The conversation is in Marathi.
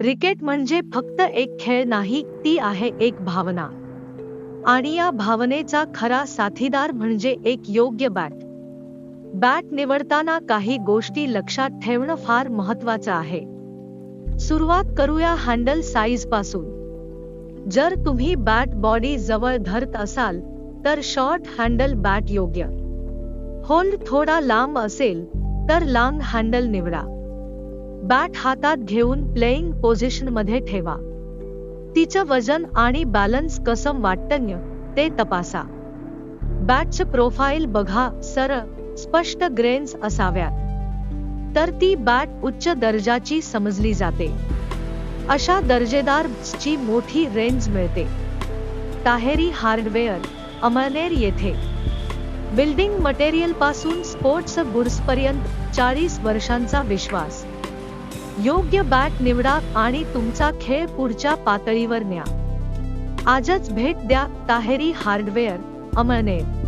क्रिकेट म्हणजे फक्त एक खेळ नाही ती आहे एक भावना. आणि या भावनेचा खरा साथीदार म्हणजे एक योग्य बॅट बॅट निवडताना काही गोष्टी लक्षात ठेवणं फार महत्वाचं आहे. सुरुवात करूया हँडल साईजपासून. जर तुम्ही बॅट बॉडी जवळ धरत असाल तर शॉर्ट हँडल बॅट योग्य. होल्ड थोडा लांब असेल तर लांब हँडल निवडा. बॅट हातात घेऊन प्लेइंग पोझिशनमध्ये ठेवा. तिचं वजन आणि बॅलन्स कसं वाटतं ते तपासा. बॅटचं प्रोफाईल बघा सरळ स्पष्ट ग्रेन्स असाव्यात. तर ती बॅट उच्च दर्जाची समजली जाते. अशा दर्जेदार ची मोठी रेंज मिळते. ताहेरी हार्डवेअर अमळनेर येथे. बिल्डिंग मटेरियलपासून स्पोर्ट्स गुड्स पर्यंत चाळीस वर्षांचा विश्वास. योग्य बॅट निवडा आणि तुमचा खेळ पुढच्या पातळीवर न्या. आजच भेट द्या ताहेरी हार्डवेअर अमळनेर.